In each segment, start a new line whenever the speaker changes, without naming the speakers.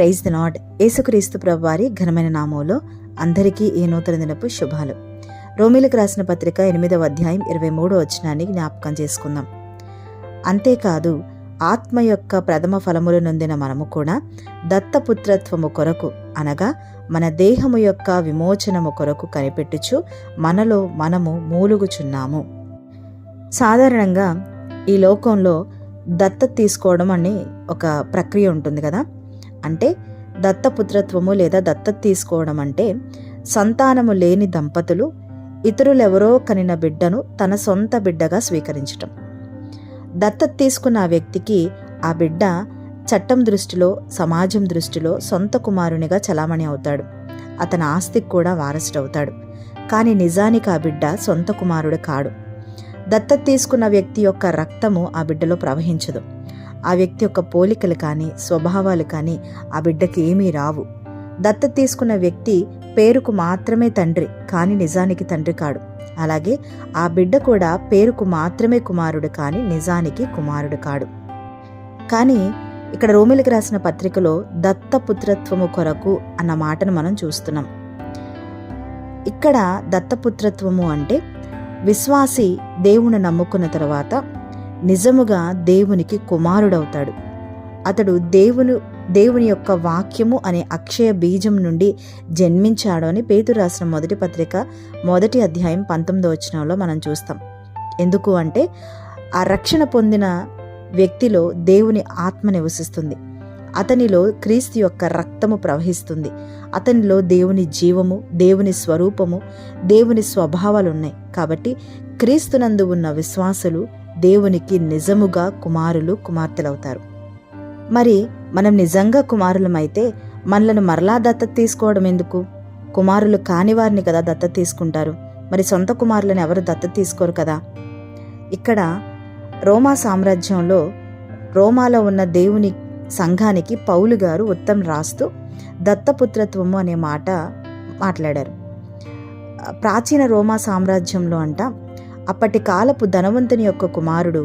Praise the not యేసుక్రీస్తు ప్రభు వారి ఘనమైన నామంలో అందరికీ ఈ నూతన దినపు శుభాలు. రోమిలకు రాసిన పత్రిక ఎనిమిదవ అధ్యాయం ఇరవై మూడో వచనాన్ని జ్ఞాపకం చేసుకుందాం. అంతేకాదు ఆత్మ యొక్క ప్రథమ ఫలములు నొందిన మనము కూడా దత్తపుత్రత్వము కొరకు అనగా మన దేహము యొక్క విమోచనము కొరకు కనిపెట్టుచు మనలో మనము మూలుగుచున్నాము. సాధారణంగా ఈ లోకంలో దత్త తీసుకోవడం అనే ఒక ప్రక్రియ ఉంటుంది కదా. అంటే దత్తపుత్రత్వము లేదా దత్తత తీసుకోవడం అంటే సంతానము లేని దంపతులు ఇతరులెవరో కనిన బిడ్డను తన సొంత బిడ్డగా స్వీకరించటం. దత్తత తీసుకున్న ఆ వ్యక్తికి ఆ బిడ్డ చట్టం దృష్టిలో సమాజం దృష్టిలో సొంత కుమారునిగా చలామణి అవుతాడు. అతని ఆస్తికి కూడా వారసుడవుతాడు. కానీ నిజానికి ఆ బిడ్డ సొంత కుమారుడు కాడు. దత్తత తీసుకున్న వ్యక్తి యొక్క రక్తము ఆ బిడ్డలో ప్రవహించదు. ఆ వ్యక్తి యొక్క పోలికలు కానీ స్వభావాలు కానీ ఆ బిడ్డకి ఏమీ రావు. దత్తత తీసుకున్న వ్యక్తి పేరుకు మాత్రమే తండ్రి కానీ నిజానికి తండ్రి కాడు. అలాగే ఆ బిడ్డ కూడా పేరుకు మాత్రమే కుమారుడు కానీ నిజానికి కుమారుడు కాడు. కానీ ఇక్కడ రోమిలకు రాసిన పత్రికలో దత్తపుత్రత్వము కొరకు అన్న మాటను మనం చూస్తున్నాం. ఇక్కడ దత్తపుత్రత్వము అంటే విశ్వాసి దేవుని నమ్ముకున్న తర్వాత నిజముగా దేవునికి కుమారుడవుతాడు. అతడు దేవుని దేవుని యొక్క వాక్యము అనే అక్షయ బీజం నుండి జన్మించాడు అని పేతురు రాసిన మొదటి పత్రిక మొదటి అధ్యాయం పంతొమ్మిదో వచనంలో మనం చూస్తాం. ఎందుకు అంటే ఆ రక్షణ పొందిన వ్యక్తిలో దేవుని ఆత్మ నివసిస్తుంది. అతనిలో క్రీస్తు యొక్క రక్తము ప్రవహిస్తుంది. అతనిలో దేవుని జీవము దేవుని స్వరూపము దేవుని స్వభావాలు ఉన్నాయి. కాబట్టి క్రీస్తునందు ఉన్న విశ్వాసులు దేవునికి నిజముగా కుమారులు కుమార్తెలవుతారు. మరి మనం నిజంగా కుమారులమైతే మనలను మరలా దత్తత తీసుకోవడం ఎందుకు? కుమారులు కాని వారిని కదా దత్తత తీసుకుంటారు. మరి సొంత కుమారులను ఎవరు దత్తత తీసుకోరు కదా? ఇక్కడ రోమా సామ్రాజ్యంలో రోమాలో ఉన్న దేవుని సంఘానికి పౌలు గారు ఉత్తం రాస్తూ దత్తపుత్రత్వము అనే మాట మాట్లాడారు. ప్రాచీన రోమా సామ్రాజ్యంలో అంట అప్పటి కాలపు ధనవంతుని యొక్క కుమారుడు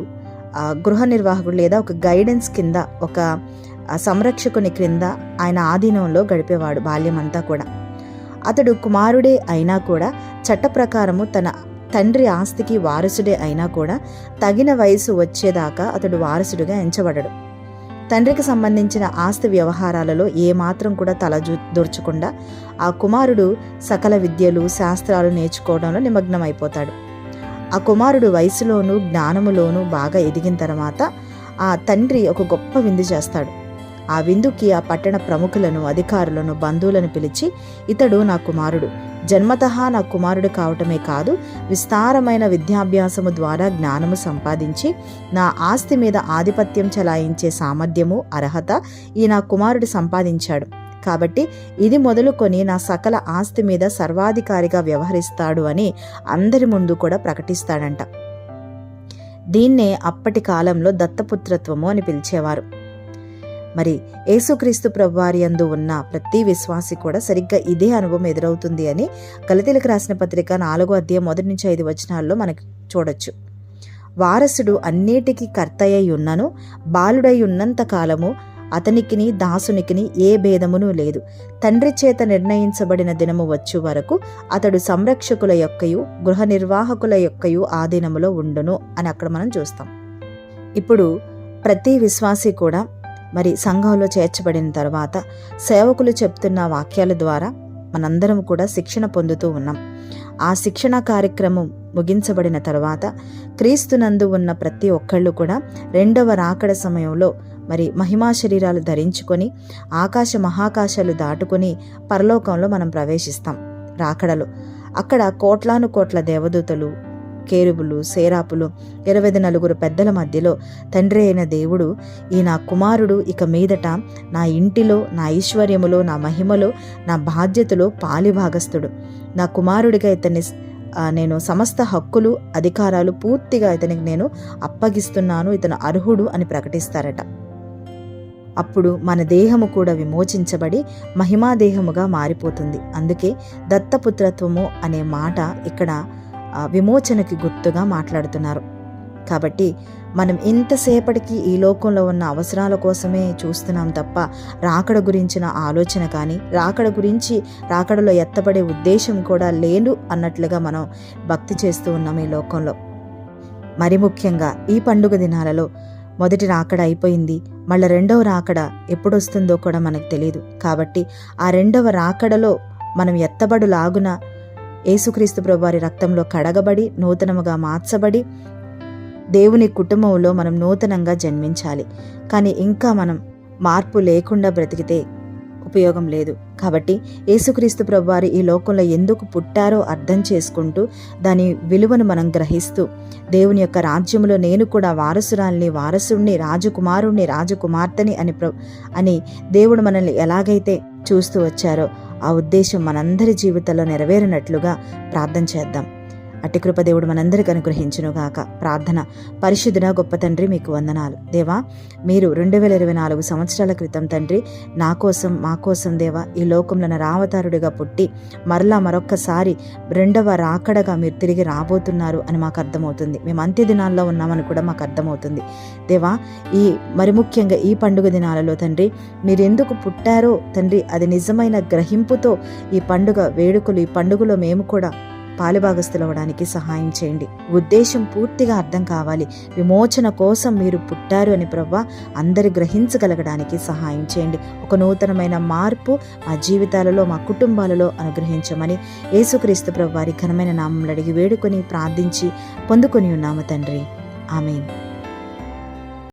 గృహ నిర్వాహకుడు లేదా ఒక గైడెన్స్ కింద ఒక సంరక్షకుని క్రింద ఆయన ఆధీనంలో గడిపేవాడు బాల్యమంతా కూడా. అతడు కుమారుడే అయినా కూడా చట్ట ప్రకారము తన తండ్రి ఆస్తికి వారసుడే అయినా కూడా తగిన వయసు వచ్చేదాకా అతడు వారసుడిగా ఎంచబడడు. తండ్రికి సంబంధించిన ఆస్తి వ్యవహారాలలో ఏమాత్రం కూడా తల దూర్చకుండా ఆ కుమారుడు సకల విద్యలు శాస్త్రాలు నేర్చుకోవడంలో నిమగ్నమైపోతాడు. ఆ కుమారుడు వయసులోనూ జ్ఞానములోనూ బాగా ఎదిగిన తర్వాత ఆ తండ్రి ఒక గొప్ప విందు చేస్తాడు. ఆ విందుకి ఆ పట్టణ ప్రముఖులను అధికారులను బంధువులను పిలిచి ఇతడు నా కుమారుడు. జన్మతః నా కుమారుడు కావటమే కాదు విస్తారమైన విద్యాభ్యాసము ద్వారా జ్ఞానము సంపాదించి నా ఆస్తి మీద ఆధిపత్యం చలాయించే సామర్థ్యము అర్హత ఈ నా కుమారుడు సంపాదించాడు. కాబట్టి ఇది మొదలుకొని నా సకల ఆస్తి మీద సర్వాధికారిగా వ్యవహరిస్తాడు అని అందరి ముందు కూడా ప్రకటిస్తాడంట. దీన్నే అప్పటి కాలంలో దత్తపుత్రత్వము అని పిలిచేవారు. మరి యేసుక్రీస్తు ప్రభువారి అందు ఉన్న ప్రతి విశ్వాసి కూడా సరిగ్గా ఇదే అనుభవం ఎదురవుతుంది అని గలతీలకు రాసిన పత్రిక నాలుగో అధ్యాయం మొదటి నుంచి ఐదు వచనాల్లో మనకు చూడొచ్చు. వారసుడు అన్నిటికీ కర్తయ్య ఉన్నను బాలుడై ఉన్నంత కాలము అతనికిని దాసునికిని ఏ భేదమును లేదు. తండ్రి చేత నిర్ణయించబడిన దినము వచ్చు వరకు అతడు సంరక్షకుల యొక్కయు గృహ నిర్వాహకుల యొక్కయు ఆధీనములో ఉండును అని అక్కడ మనం చూస్తాం. ఇప్పుడు ప్రతి విశ్వాసి కూడా మరి సంఘంలో చేర్చబడిన తర్వాత సేవకులు చెప్తున్న వాక్యాల ద్వారా మనందరం కూడా శిక్షణ పొందుతూ ఉన్నాం. ఆ శిక్షణ కార్యక్రమం ముగించబడిన తర్వాత క్రీస్తునందు ఉన్న ప్రతి ఒక్కళ్ళు కూడా రెండవ రాకడ సమయంలో మరి మహిమా శరీరాలు ధరించుకొని ఆకాశ మహాకాశాలు దాటుకొని పరలోకంలో మనం ప్రవేశిస్తాం. రాకడలో. అక్కడ కోట్లాను కోట్ల దేవదూతలు కేరుబులు సేరాపులు ఇరవై నలుగురు పెద్దల మధ్యలో తండ్రి అయిన దేవుడు ఈ నా కుమారుడు ఇక మీదట నా ఇంటిలో నా ఐశ్వర్యములో నా మహిమలో నా బాధ్యతలో పాలిభాగస్తుడు నా కుమారుడిగా ఇతన్ని నేను సమస్త హక్కులు అధికారాలు పూర్తిగా ఇతనికి నేను అప్పగిస్తున్నాను. ఇతను అర్హుడు అని ప్రకటిస్తారట. అప్పుడు మన దేహము కూడా విమోచించబడి మహిమాదేహముగా మారిపోతుంది. అందుకే దత్తపుత్రత్వము అనే మాట ఇక్కడ విమోచనకి గుర్తుగా మాట్లాడుతున్నారు. కాబట్టి మనం ఇంతసేపటికి ఈ లోకంలో ఉన్న అవసరాల కోసమే చూస్తున్నాం తప్ప రాకడ గురించిన ఆలోచన కానీ రాకడ గురించి రాకడలో ఎత్తబడే ఉద్దేశం కూడా లేదు అన్నట్లుగా మనం భక్తి చేస్తూ ఉన్నాం ఈ లోకంలో. మరి ముఖ్యంగా ఈ పండుగ దినాలలో మొదటి రాకడ అయిపోయింది. మళ్ళీ రెండవ రాకడ ఎప్పుడొస్తుందో కూడా మనకు తెలియదు కాబట్టి ఆ రెండవ రాకడలో మనం ఎత్తబడు లాగున యేసుక్రీస్తు ప్రభువారి రక్తంలో కడగబడి నూతనముగా మార్చబడి దేవుని కుటుంబంలో మనం నూతనంగా జన్మించాలి. కానీ ఇంకా మనం మార్పు లేకుండా బ్రతికితే ఉపయోగం లేదు. కాబట్టి యేసుక్రీస్తు ప్రభువారు ఈ లోకంలో ఎందుకు పుట్టారో అర్థం చేసుకుంటూ దాని విలువను మనం గ్రహిస్తూ దేవుని యొక్క రాజ్యంలో నేను కూడా వారసురాల్ని వారసుణ్ణి రాజకుమారుణ్ణి రాజకుమార్తెని అని ప్ర అని దేవుడు మనల్ని ఎలాగైతే చూస్తూ వచ్చారో ఆ ఉద్దేశం మనందరి జీవితంలో నెరవేరినట్లుగా ప్రార్థన చేద్దాం. అట్టి కృప దేవుడు మనందరికి అనుగ్రహించునుగాక ప్రార్థన. పరిశుద్ధుడ గొప్ప తండ్రి మీకు వందనాలు. దేవా మీరు రెండు వేల ఇరవై నాలుగు సంవత్సరాల క్రితం తండ్రి నా కోసం మా కోసం దేవా ఈ లోకంలో రావతారుడిగా పుట్టి మరలా మరొక్కసారి రెండవ రాకడగా మీరు తిరిగి రాబోతున్నారు అని మాకు అర్థమవుతుంది. మేము అంత్య దినాల్లో ఉన్నామని కూడా మాకు అర్థమవుతుంది. దేవా ఈ మరి ముఖ్యంగా ఈ పండుగ దినాలలో తండ్రి మీరు ఎందుకు పుట్టారో తండ్రి అది నిజమైన గ్రహింపుతో ఈ పండుగ వేడుకలు ఈ పండుగలో మేము కూడా పాలుభాగస్థులవడానికి సహాయం చేయండి. ఉద్దేశం పూర్తిగా అర్థం కావాలి. విమోచన కోసం మీరు పుట్టారు అని ప్రవ్వ అందరు గ్రహించగలగడానికి సహాయం చేయండి. ఒక నూతనమైన మార్పు మా జీవితాలలో మా కుటుంబాలలో అనుగ్రహించమని యేసుక్రీస్తు ప్రభువారి ఘనమైన నామంలో అడిగి వేడుకొని ప్రార్థించి పొందుకొని ఉన్నాము తండ్రి. ఆమెన్.